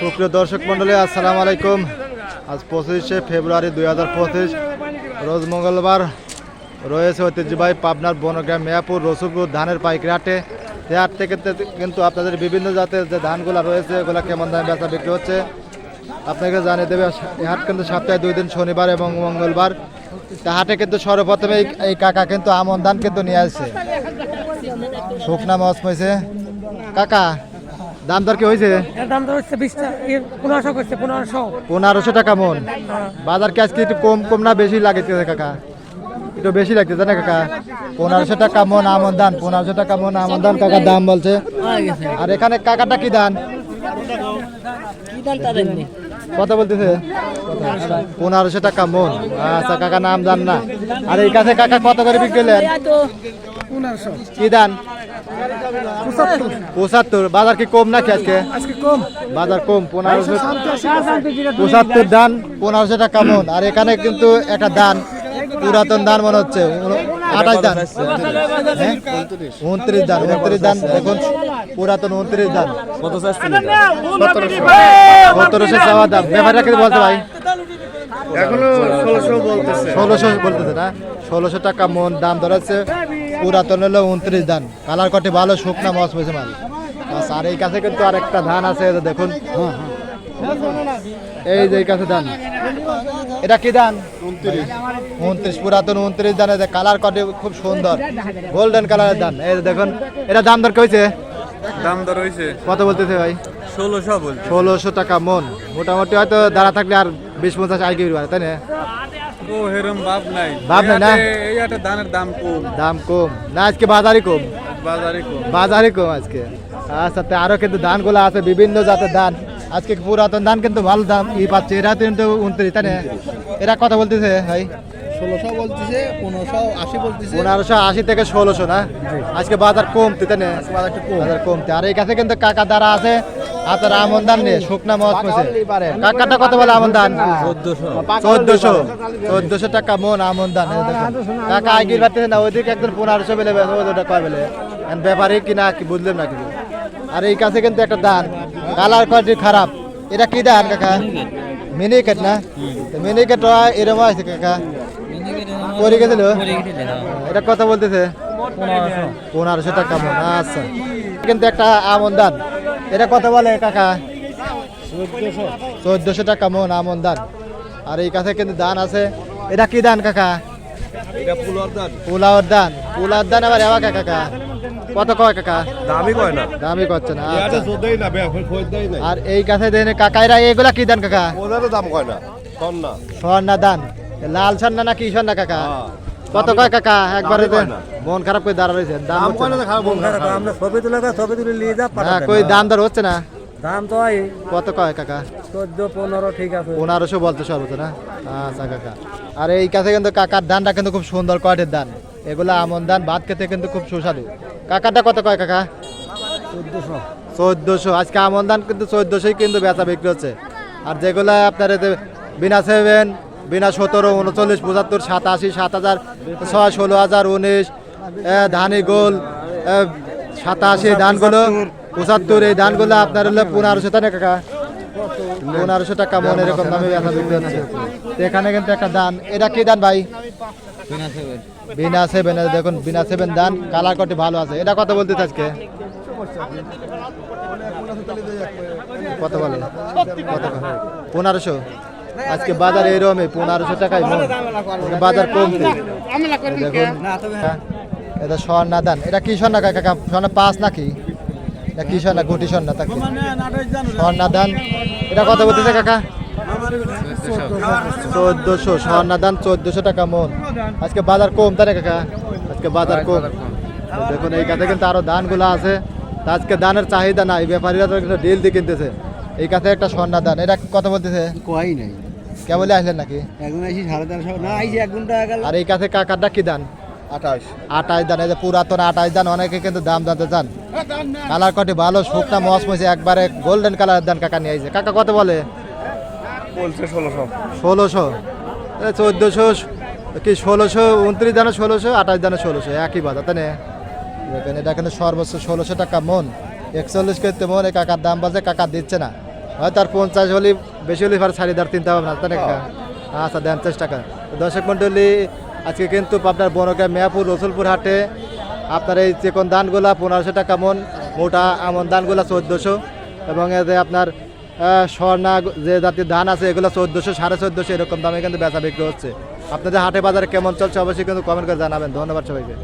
সুপ্রিয় দর্শক মন্ডলী আসসালামু আলাইকুম। আজ পঁচিশে ফেব্রুয়ারি দুই হাজার পঁচিশ, রোজ মঙ্গলবার রয়েছে ঐতিহ্যবাহী পাবনার বনগ্রাম মেয়াপুর রসুলপুর ধানের পাইকারি যে হাট থেকে কিন্তু আপনাদের বিভিন্ন জাতের যে ধানগুলো রয়েছে, এগুলো কেমন দামে বেচা বিক্রি হচ্ছে? আপনাকে জানিয়ে দেবে হাট কিন্তু সপ্তাহে দুই দিন, শনিবার এবং মঙ্গলবার। তা হাটে কিন্তু সর্বপ্রথমে এই- কাকা কিন্তু আমন ধান কিন্তু নিয়ে আসছে। শুকনা মাছ পেয়েছে কাকা দাম দর কি হয়েছে? দাম তো হচ্ছে বিশটা পনেরোশো করছে পনেরোশো। পনেরোশো টাকা মন। বাজার কি আজকে একটু কম কম না বেশি লাগতেছে কাকা? একটু বেশি লাগতেছে না কাকা? পনেরোশো টাকা মন আমন দান পনেরোশো টাকা মন আমন দান কাকার দাম বলছে। আর এখানে কাকাটা কি দান কত বলতেছে? পনেরোশো টাকা মন। আচ্ছা কাকা নাম দান না। আর এই কাছে কাকা কত করে বিক্রি কি দান পঁচাত্তর। বাজার কি কম নাকি আজকে? আজকে বাজার কম পনেরোশো পঁচাত্তর দান পনেরোশো টাকা মন। আর এখানে কিন্তু একটা দান পুরাতন দান মনে হচ্ছে। আঠাশ দান। হ্যাঁ? উনত্রিশ দান উনত্রিশ দান। এখন পুরাতন উনত্রিশ দান। সতেরোশো। চাওয়া দাম। ব্যাপারটা কিন্তু বলতে ভাই? এখনও ষোলোশো বলতেছে। ষোলোশো বলতেছে না? ষোলোশো টাকা মন দাম ধরাচ্ছে পুরাতন হলো উনত্রিশ দান কালার কটি ভালো শুকনা মাছ পেয়েছে মাল। আর এই কাছে কিন্তু আর একটা ধান আছে দেখুন। এই যে এই কাছে ধান। এটা কি ধান? উনত্রিশ। উনত্রিশ পুরাতন উনত্রিশ ধান কালার কটি খুব সুন্দর। গোল্ডেন কালারের ধান। এই দেখুন এটা দাম দর কি হয়েছে? দাম দর হয়েছে। কত বলতেছে ভাই? ষোলোশো ষোলোশো টাকা মন। মোটামুটি হয়তো দাঁড়া থাকলে আর বিশ পঞ্চাশ আয় কি তাই না? ও হেরম বাপ নাই। বাপ নাই না? এই হাটে- ধানের দাম কম। দাম কম। না আজকে বাজারই কম। বাজারে কম। বাজারই কম আজকে। আচ্ছা তা আরও কিন্তু ধানগুলো আছে বিভিন্ন জাতের ধান। আজকে পুরাতন ধান কিন্তু ভালো দাম ই পাচ্ছে। এরা কিন্তু উনত্রিশ তাই না? এরা কথা বলতেছে ভাই? ষোলোশো বলতেছে পনেরোশো আশি বলতেছে। পনেরোশো আশি থেকে ষোলোশো না? আজকে বাজার কমতে তাই না? বাজার কমতে। আর এই কাছে কিন্তু কাকা দ্বারা আছে আপনার আমন ধান নেই শুকনা মত কাকাটা কত বলে আমন ধান? চোদ্দশো। চোদ্দশো। টাকা মন আমন দেখুন। কাকা আগির পারতেছে না ওইদিকে একদম পনেরোশো বেলে ওটা কয় বেলে? এখন ব্যাপারে কিনা কি বুঝলাম না কিছু। আর এই কাছে কিন্তু একটা দান কালার কোয়ালিটি খারাপ। এটা কি ধান কাকা? মিনি কেট না মিনি কেট এরকম আছে কাকা। পরে গেছিল? এটা কথা বলতেছে? পনেরোশো টাকা মন আচ্ছা। কিন্তু একটা আমন ধান। এটা কত বলে কাকা? চোদ্দশো টাকা মন আমন দান আর এই কাছে কিন্তু দান আছে। এটা কি দান কাকা? দাম পোলাওর ধান। পোলাওর ধান। আবার এবার কাকা কত কয় কাকা? দামই কয় না। দামই করছে না আচ্ছা। আর এই কাছে দেন কাকাইরা এগুলা কি ধান কাকা? ওনারও দাম কয় না না স্বর্ণা ধান। লাল স্বর্ণা না কি স্বর্ণা কাকা? কত? কয় কাকা? একবারে। মন খারাপ করে দাঁড়া রয়েছে। দাম আমরা ছবি তুলে ছবি তুলে নিয়ে যা না কই দাম দর হচ্ছে না? দাম তো হয় কত কয় কাকা? চোদ্দ পনেরো ঠিক আছে। পনেরোশো বলতে সর্বোচ্চ না? আচ্ছা কাকা। আর এই কাছে কিন্তু কাকার ধানটা কিন্তু খুব সুন্দর কোয়ালিটির ধান। এগুলো আমন ধান ভাত খেতে কিন্তু খুব সুস্বাদু। কাকারটা কত কয় কাকা? চোদ্দশো। চোদ্দশো। আজকে আমন ধান কিন্তু চোদ্দশোই কিন্তু বেচা বিক্রি হচ্ছে। আর যেগুলো আপনার বিনা সেভেন বিনা সতেরো, উনচল্লিশ, পঁচাত্তর, সাতাশি, সাত হাজার, ছয়, ষোলো হাজার, উনিশ ধানি, গোল সাতাশি ধানগুলো, পঁচাত্তর, এই ধানগুলো আপনার হলো পনেরোশো না কাকা। পনেরোশো টাকা মন এরকম দামে বেচা বিক্রি হচ্ছে। এখানে কিন্তু একটা দান এটা কি দান ভাই? বিনা সেভেন দেখুন, বিনা সেভেন দান কালার কটি ভালো আছে। এটা কত বলতে আজকে? কত বলে? কত পনেরোশো। আজকে বাজার এরকমই পনেরোশো টাকায় মন বাজার কমতে দেখুন। হ্যাঁ, এটা স্বর্ণা দান। এটা কি স্বর্ণা কাকা? স্বর্ণা পাঁচ নাকি? না কি স্বর্ণা? গুটি স্বর্ণা তাকে। স্বর্ণা দান। এটা কত বলতেছে কাকা? চোদ্দশো স্বর্ণা দান চোদ্দশো টাকা মন আজকে বাজার কম না কাকা? আজকে বাজার কম। দেখুন এই কাছে কিন্তু আরও ধানগুলো আছে। আজকে ধানের চাহিদা নাই ব্যাপারীরা তো কিন্তু ডিল দিয়ে কিনতেছে। এই কাছে একটা স্বর্ণা দান। এটা কত বলতেছে? কয় নাই। কেবলে আসলেন নাকি? একজন আইসি সাড়ে তেরোশো না আইসি এক ঘণ্টা গেল। আর এই কাছে কাকারটা কি দান? আঠাশ। আটাইশ দান এই যে পুরাতন আটাইশ দান অনেকে কিন্তু দাম জানতে চান। কালার কটি ভালো শুকনা মস মসে একবারে গোল্ডেন কালার দান কাকা নিয়ে আইছে। কাকা কত বলে? বলছে ষোলোশো। ষোলোশো? চোদ্দোশো কি ষোলোশো উনত্রিশ দানে ষোলোশো আঠাশ দানে ষোলোশো একই বাজার তাই না? দেখেন এটা কিন্তু সর্বোচ্চ ষোলোশো টাকা মন। একচল্লিশ করতে মনে কাকার দাম বাজে কাকা দিচ্ছে না। হয়তো আর পঞ্চাশ হলে বেশি হলে ফার শাড়ি দার চিন্তা ভাবনা তাই না কাকা? আচ্ছা দেন চেষ্টা তো দর্শক মন্ডলী আজকে কিন্তু আপনার বনকা মেয়াপুর রসুলপুর হাটে আপনার এই চিকন ধানগুলা পনেরোশো টাকা মন মোটা আমন ধানগুলা চোদ্দোশো এবং এতে আপনার স্বর্ণা যে জাতির ধান আছে এগুলো চোদ্দোশো সাড়ে চোদ্দোশো এরকম দামে কিন্তু বেচা বিক্রি হচ্ছে। আপনাদের হাটে বাজারে কেমন চলছে অবশ্যই কিন্তু কমেন্ট করে জানাবেন। ধন্যবাদ সবাইকে।